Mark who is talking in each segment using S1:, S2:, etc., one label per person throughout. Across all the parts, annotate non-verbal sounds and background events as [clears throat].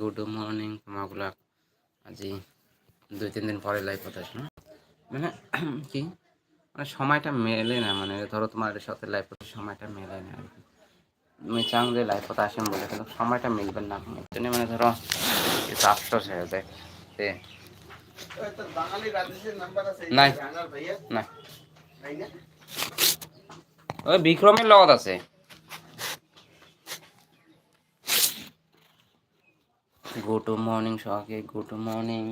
S1: Good morning তোমাগুলা আজি দুই, তিন দিন পরে লাইভ হতে আসলো। মানে [clears throat] কি? মানে সময়টা মেলে না মানে ধরো তোমার সাথে লাইভ করতে সময়টা মেলে না আর কি। আমি চাং যে লাইভ হতে আসেন বলে, কিন্তু সময়টা মিলবে না। এর জন্য মানে ধরো আফসোস হয়ে যায়। নাই। না ওই বিক্রমের লগত আছে। গুড মর্নিং সবাইকে গুড মর্নিং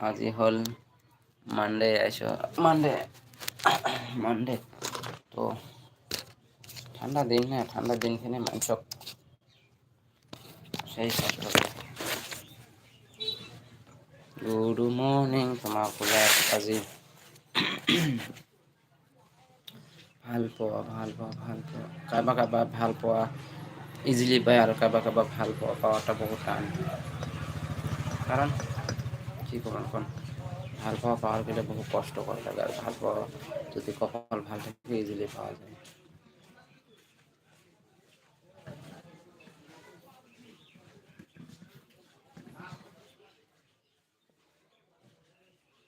S1: আজি হ'ল মানডে আইছো মানডে মানডে তো ঠান্ডা দিন না ঠান্ডা দিনখিনি মানুষক সেই কষ্ট গুড মৰ্ণিং তোমাক বোলে আজি। ভালো পোৱা ভালো পোৱা ভালো পোৱা কাৰোবাৰ কাৰোবাৰ ভালো পোৱা ইজিলি পায় আৰু কাৰোবাৰ কাৰোবাৰ ভালো পাওয়াটা বহুত টান। কাৰণ কি ক'ম এখন? ভালো পোৱা পাওয়ার গেলে বহু কষ্ট করা লাগে, আর ভালো পাওয়া যদি কপাল ভালো থাকে ইজিলি পাওয়া যায়।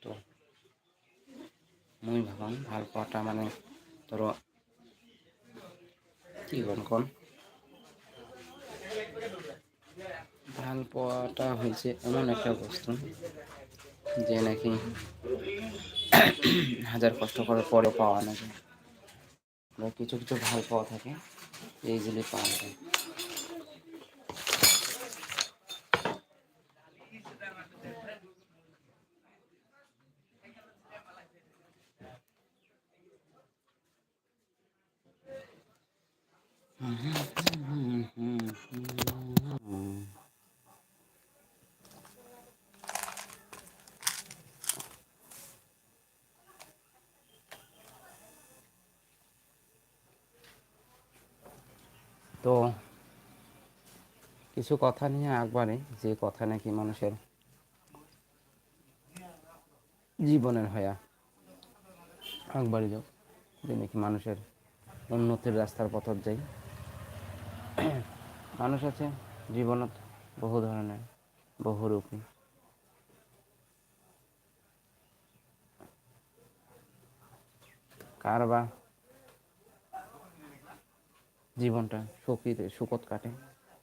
S1: তো, মই ভাবাং ভালো পোৱাটা মানে ধরো, কি কম কোন ভালো পোয়াটা হয়েছে এমন একটা বস্তু যে নাকি হাজার কষ্ট করার পরেও পাওয়া না যায়। কিছু কিছু ভালো পাওয়া থাকে ইজিলি পাওয়া যায়। তো কিছু কথা নিয়ে একবারে যে কথা নাকি মানুষের জীবনের হয়া একবারে যাও, যে নাকি মানুষের উন্নতির রাস্তার পথত যাই। মানুষ আছে জীবনত বহু ধরনের বহুরূপী কার বা জীবনটা সুখীতে সুখত কাটে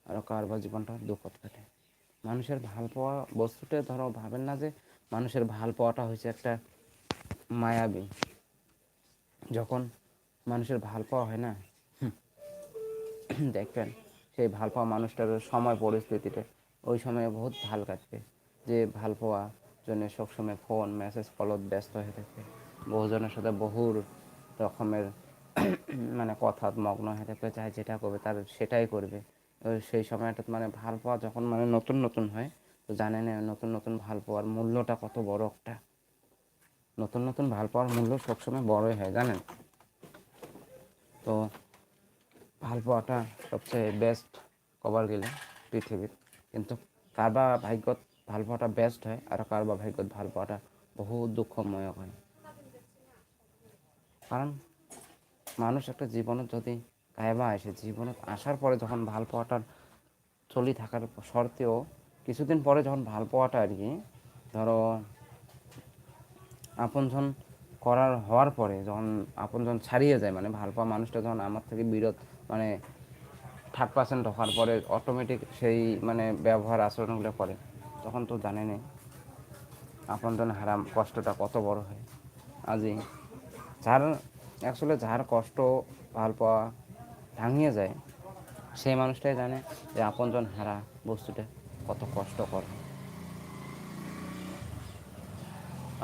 S1: আর কার বা জীবনটা দুঃখত কাটে। মানুষের ভালো পাওয়া বস্তুটা ধরো ভাবেন না যে মানুষের ভালো পাওয়াটা হয়েছে একটা মায়াবী। যখন মানুষের ভালো পাওয়া হয় না, দেখবেন সেই ভালো পাওয়া মানুষটার সময় পরিস্থিতিটা ওই সময়ে বহুত ভালো কাটবে যে ভালো পাওয়া জন্য সবসময় ফোন, মেসেজ, কলত ব্যস্ত হয়ে থাকবে বহুজনের সাথে বহু রকমের মানে কথা, মগ্ন হয়ে থাকবে চাই যেটা করবে তার সেটাই করবে। সেই সময়টা মানে ভালো পাওয়া যখন মানে নতুন নতুন হয়, তো জানে না নতুন নতুন ভালো পাওয়ার মূল্যটা কত বড় একটা। নতুন নতুন ভালো পাওয়ার মূল্য সবসময় বড়ই হয়, জানেন? তো ভালো পাওয়াটা সবচেয়ে বেস্ট কবার গেলে পৃথিবীর। কিন্তু কারবা ভাগ্যত ভালো পাওয়াটা বেস্ট হয়, আর কারবা ভাগ্যত ভালো পাওয়াটা বহু দুঃখময় হয়। কারণ মানুষ একটা জীবনত যদি কায়বা আসে জীবনত আসার পরে যখন ভালো পাওয়াটার চলি থাকার শর্তেও কিছুদিন পরে যখন ভালো পাওয়াটা আর কি, ধরো আপনজন করার হওয়ার পরে যখন আপনজন ছাড়িয়ে যায় মানে ভালো পাওয়া মানুষটা যখন আমার থেকে বিরত মানে থার্ড পার্সেন্ট হওয়ার পরে অটোমেটিক সেই মানে ব্যবহার আচরণগুলো করে, তখন তো জানেনই আপনজন হারাম কষ্টটা কত বড় হয়। আজই যার অ্যাকচুয়ালি যার কষ্ট, ভালো পাওয়া ভাঙিয়ে যায়, সেই মানুষটাই জানে যে আপনজন হারা বস্তুটা কত কষ্টকর।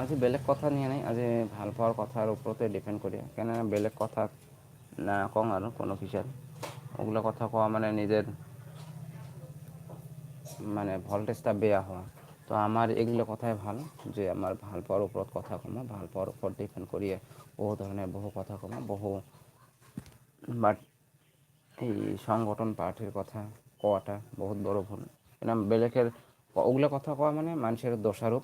S1: আজি বেলেগ কথা নিয়ে নাই, আজি ভালো পোৱাৰ কথাৰ ওপৰতে ডিপেণ্ড কৰি কেননা বেলেগ কথা না কওঁ আৰু কোনো পিছত ওগুলো কথা কোৱা মানে নিজের মানে ভল্টেজটা বেয়া হওয়া। তো আমার এগুলো কথাই ভালো, যে আমার ভালো পাওয়ার ওপৰত কথা কমা, ভালো পাওয়ার ওপর ডিপেন্ড করিয়ে বহু ধরনের বহু কথা কমা, বহু বাট এই সংগঠন পার্টির কথা কোয়াটা বহুত বড় ভুল। কেন বেলেগের ওগুলো কথা কোয়া মানে মানুষের দোষারোপ।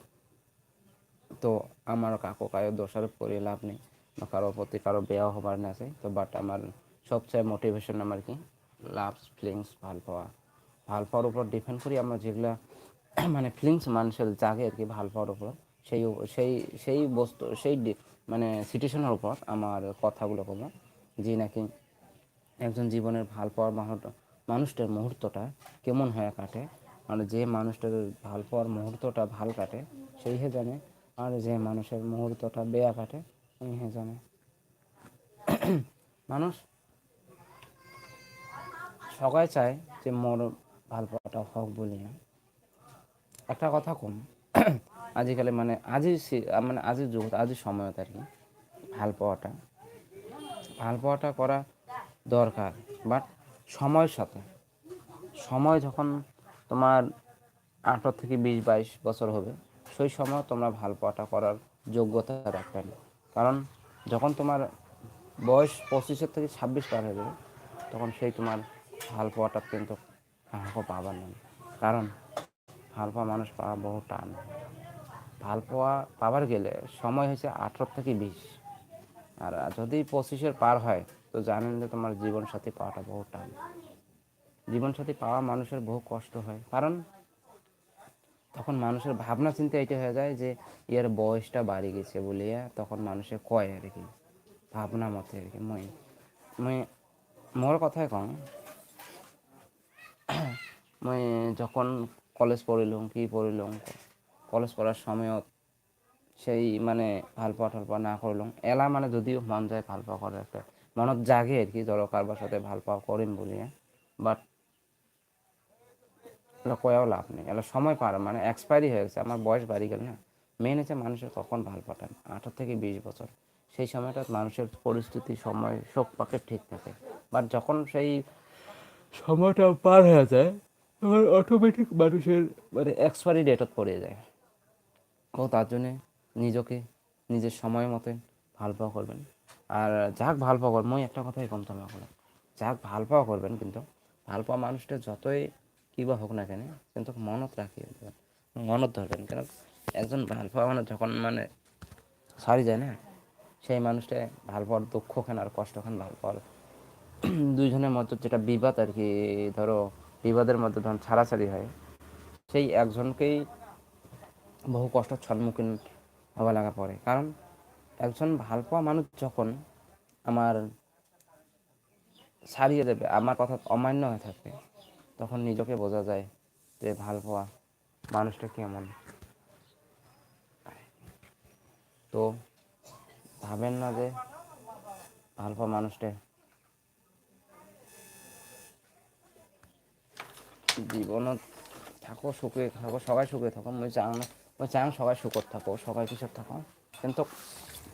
S1: তো আমার কাকো কায়ো দোষারোপ করে লাভ নেই, বা কারোর প্রতি কারও বেয়া হবার না আছে তো বাট আমার সবচেয়ে মোটিভেশন আমার কি? লাভ ফিলিংস ভালো পাওয়া। ভালো পাওয়ার উপর ডিপেন্ড করি আমরা যেগুলা [coughs] মানে ফিলিংস মানুষের জাগে আর কি ভালো পাওয়ার উপর। সেই সেই সেই বস্তু, সেই মানে সিচুয়েশনের উপর আমার কথাগুলো বললাম যে নাকি একজন জীবনের ভালো পাওয়ার মানুষটার মুহূর্তটা কেমন হয়ে কাটে মানে যে মানুষটার ভালো পাওয়ার মুহূর্তটা ভালো কাটে, সেই হে জানে আর যে মানুষের মুহূর্তটা বেয়া কাটে ওই হে জানে মানুষ সবাই চায় যে মোর ভালো পাওয়াটা হোক বলি না একটা কথা কম। আজিকালি মানে আজি মানে আজির যুগত আজির সময়ত আর কি, ভালো পাওয়াটা। ভালো পাওয়াটা করা দরকার বাট সময়ের সাথে। সময় যখন তোমার আঠারো থেকে বিশ, বাইশ বছর হবে, সেই সময় তোমরা ভালো পাওয়াটা করার যোগ্যতা রাখবে না। কারণ যখন তোমার বয়স পঁচিশের থেকে ছাব্বিশ পার হয়ে যাবে তখন সেই তোমার ভালো পাওয়াটা কিন্তু আমাকে পাবার না। কারণ ভালো পাওয়া মানুষ পাওয়া বহু টান। ভালো পাওয়া পাবার গেলে সময় হয়েছে আঠারো থেকে বিশ। আর যদি পঁচিশের পার হয়, তো জানেন যে তোমার জীবনসাথী পাওয়াটা বহু টান। জীবনসাথী পাওয়া মানুষের বহু কষ্ট হয়। কারণ তখন মানুষের ভাবনা চিন্তা এটা হয়ে যায় যে ইয়ার বয়সটা বাড়ি গেছে বলিয়া তখন মানুষে কয় আর কি? ভাবনা মতে আর কি, মই মই মোর কথাই কম মই যখন কলেজ পড়িলুম, কি পড়িলুম? কলেজ পড়ার সময়ত সেই মানে ভালো পোৱা ভালো পোৱা না কৰিলোঁ এলা মানে যদিও মন যায় ভালো পোৱা একটা, মনত জাগে আর কি, ধরো কারবার সাথে ভালো পাওয়া করিম বলিয়ে। বাট কয়েও লাভ নেই। এগুলো সময় পার মানে এক্সপায়ারি হয়ে গেছে, আমার বয়স বাড়ি গেল না। মেন হচ্ছে মানুষের কখন ভালো পাঠান আঠারো থেকে বিশ বছর। সেই সময়টা মানুষের পরিস্থিতি, সময়, শোক পাকে ঠিক থাকে। বাট যখন সেই সময়টা পার হয়ে যায় তখন অটোমেটিক মানুষের মানে এক্সপায়ারি ডেটত পড়ে যায়। ও তার জন্যে নিজকে, নিজের সময় মতে ভালো পাওয়া করবেন। আর যাক ভালো পাওয়া করবেন, মই একটা কথাই কম তোমার বলে যাক ভালো পাওয়া করবেন, কিন্তু ভালো পাওয়া মানুষটা যতই কিবা হোক না কেন, কিন্তু মনত রাখি, মনত ধরবেন। কেন, একজন ভালো পাওয়া মানে যখন মানে সারি যায় না, সেই মানুষটা ভালো পাওয়ার দুঃখ খান আর কষ্ট খান ভালো পাওয়ার। দুইজনের মধ্যে যেটা বিবাদ আর কি, ধরো বিবাদের মধ্যে ধরুন ছাড়াছাড়ি হয়, সেই একজনকেই বহু কষ্টের সম্মুখীন হওয়া লাগা পড়ে। কারণ একজন ভালো পাওয়া মানুষ যখন আমার ছাড়িয়ে দেবে, আমার কথা অমান্য হয়ে থাকবে, তখন নিজেকে বোঝা যায় যে ভালো পাওয়া মানুষটা কেমন। তো ভাবেন না যে ভালো পাওয়া মানুষটা জীবনত থাকো, সুখে থাকো, সবাই সুখে থাকো। মই চাং না মই চাং সবাই সুখত থাকো, সবাই কিসব থাকো। কিন্তু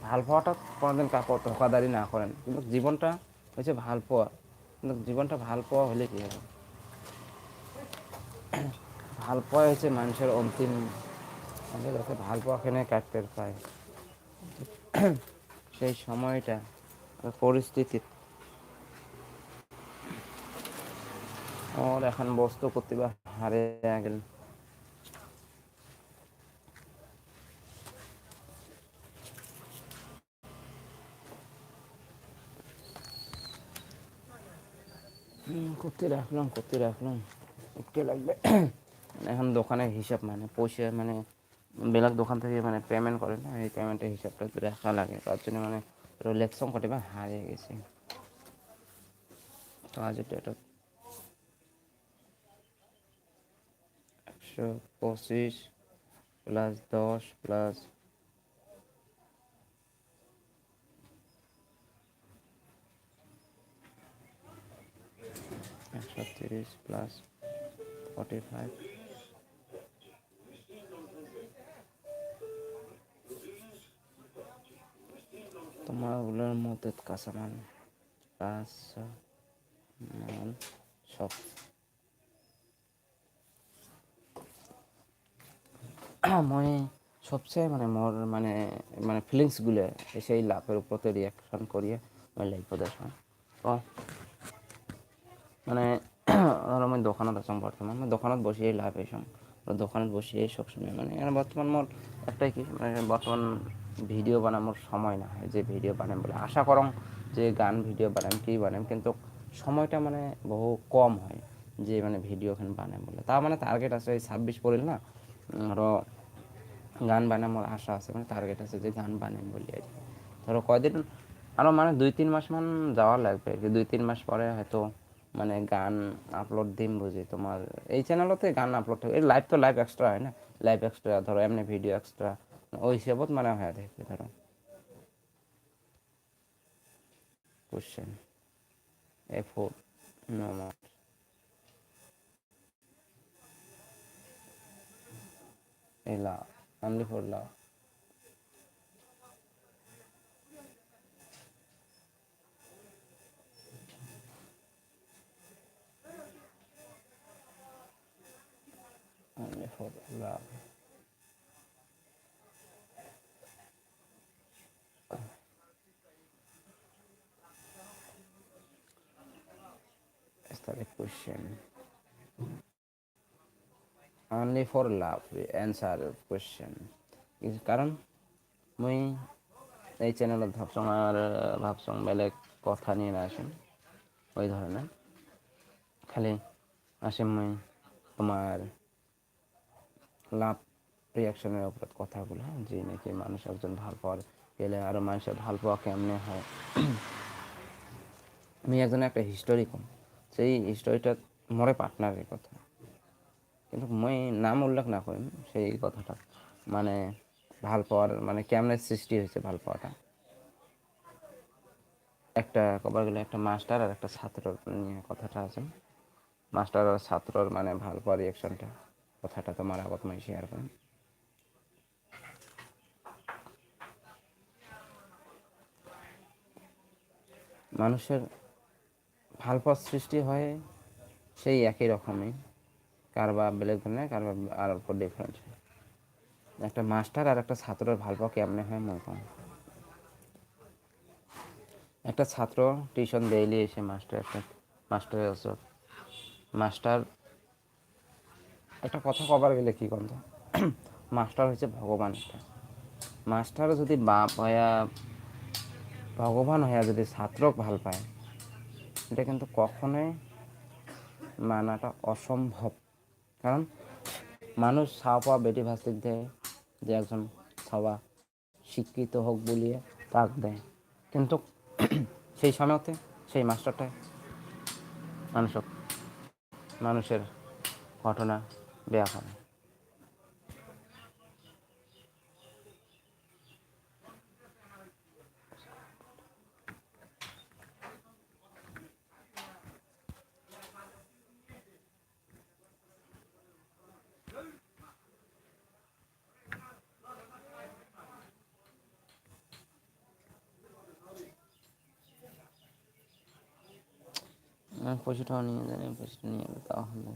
S1: ভালো পাওয়াটা কোনোদিন কাপড় ধোকাদারি না করেন। কিন্তু জীবনটা হচ্ছে ভালো পাওয়া। কিন্তু জীবনটা ভালো পাওয়া হলে কি হবে? ভালো পাওয়া হচ্ছে মানুষের অন্তিম। আমাদের যাতে ভালো পাওয়াখানে কাটতে পায় সেই সময়টা পরিস্থিতি ওর এখন বস্তু করতে হারে গেল। করতে রাখলাম করতে রাখলাম। একটু লাগবে। মানে এখন দোকানের হিসাব মানে পয়সা মানে বেলাক দোকান থেকে মানে পেমেন্ট করে না, এই পেমেন্টের হিসাবটা রাখা লাগে। তার জন্য মানে রিলেক্সন কটে বা হারিয়ে গেছে। তো আজ এটা একশো পঁচিশ প্লাস দশ প্লাস একশো তিরিশ প্লাস ফর্টি ফাইভ তোমার ওগুলোর মধ্যে কাঁচামাল কাঁচা মাল সব। মই সবচেয়ে মানে মোর মানে মানে ফিলিংসগুলো সেই লাভের উপরতে রিয়াকশন করিয়ে মই লাইফ দেখাম তো মানে ধরো মই দোকানত আছো বর্তমান মই দোকানত বসিয়ে লাভ এসম দোকানত বসিয়ে সবসময় মানে বর্তমান মোর একটাই কি মানে বর্তমান ভিডিও বানানোর সময় না যে ভিডিও বানাম বলে। আশা করং যে গান ভিডিও বানাম, কি বানাম, কিন্তু সময়টা মানে বহু কম হয়, যে মানে ভিডিও ওখানে বানায় বলে। তা মানে টার্গেট আছে এই ছাব্বিশ পড়িল না। আরও গান বানায় আমার আশা আছে মানে টার্গেট আছে যে গান বানাই বলি আর ধরো কয়দিন আরও মানে দুই তিন মাস মান যাওয়া লাগবে আর কি। দুই তিন মাস পরে হয়তো মানে গান আপলোড দিন বুঝি তোমার। এই চ্যানেলতে গান আপলোড থাকবে এই লাইভ তো লাইভ এক্সট্রা হয় না? লাইভ এক্সট্রা ধরো এমনি ভিডিও এক্সট্রা ওই হিসাবত মানে হয়ে থাকবে ধরো। কোশ্চেন এ ফোর নট এই লা only for love only for love is that a question only for love, we answer question. কারণ, মুই এই চ্যানেলত ভাবছং আর ভাবছং বেলেগ কথা নিয়ে না আসেন, ওই ধরনের। খালি আসেন মুই তোমার লাভ রিয়াকশনের উপর কথাগুলো যে নাকি মানুষ একজন ভালো পাওয়ার গেলে আরও মানুষের ভালো পাওয়া কেমনে হয়। [clears throat] আমি একজন একটা হিস্টোরি কম, সেই হিস্টোরিটা মরে পার্টনারের কথা। কিন্তু মই নাম উল্লেখ না করিম সেই কথাটা। মানে ভালো পাওয়ার মানে কেমনে সৃষ্টি হয়েছে ভালো পাওয়াটা একটা কবার গেলে একটা মাস্টার আর একটা ছাত্র নিয়ে কথাটা আছে। মাস্টার আর ছাত্রর মানে ভালো পাওয়ার রিয়াকশনটা কথাটা তোমার আগত মই শেয়ার করিম মানুষের ভালো পাওয়ার সৃষ্টি হয় সেই একই রকমই। কারবা বেলেগ ধরনের কারবা আর অল্প ডিফারেন্স একটা মাস্টার আর একটা ছাত্রের ভালো পাওয়া কেমনে হয় মনে কম একটা ছাত্র টিউশন ডেইলি এসে মাস্টার একটা মাস্টারের ওসর মাস্টার একটা কথা কবার গেলে কি গন্ধ মাস্টার [coughs] হচ্ছে ভগবান মাস্টার যদি বাপ হইয়া ভগবান হইয়া যদি ছাত্রক ভালো পায়, এটা কিন্তু কখনোই মানাটা অসম্ভব। কারণ মানুষ পাওয়া বেটি ভাস্তিক দেয় যে একজন ছাওয়া শিক্ষিত হোক বলিয়ে তাক দেয়। কিন্তু [clears throat] সেই সময়তে সেই মাস্টারটাই মানুষ মানুষের ঘটনা বেয়া করে পয়সাটাও নিয়ে জানি পয়সাটা নিয়ে হলো